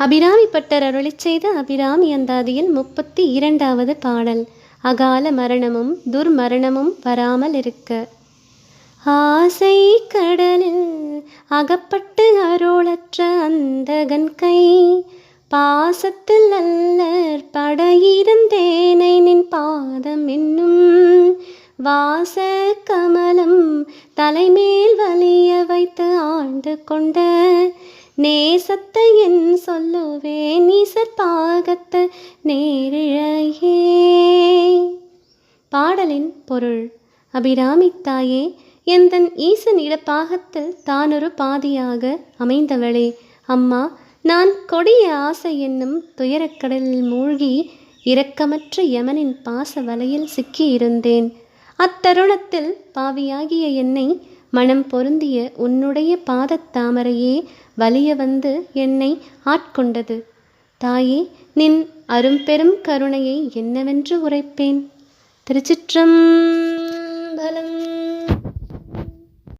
Abirami butter அருளிச் செய்த அபிராமி அந்தாதியில் முப்பத்தி இரண்டாவது பாடல் அகால மரணமும் துர்மரணமும் வராமல் இருக்க. ஆசை கடலில் அகப்பட்டு அருளற்ற அந்தகன் கை பாசத்தில் அல்லர் படையிருந்தேனை நின் பாதம் என்னும் வாச கமலம் தலைமேல் வலிய வைத்து ஆண்டு கொண்ட நேசத்தை என் சொல்லுவேன் ஈசர் நேரிழையே. பாடலின் பொருள் அபிராமி தாயே எந்தன் ஈசன் இடப்பாகத்தில் தானொரு பாதியாக அமைந்தவளே. அம்மா நான் கொடிய ஆசை என்னும் துயரக்கடலில் மூழ்கி இரக்கமற்ற யமனின் பாச வலையில் சிக்கியிருந்தேன். அத்தருணத்தில் பாவியாகிய என்னை மனம் பொருந்திய உன்னுடைய பாதத்தாமரையே வலிய வந்து என்னை ஆட்கொண்டது. தாயே நின் அரும்பெரும் கருணையை என்னவென்று உரைப்பேன்? திருச்சிற்றம்பலம்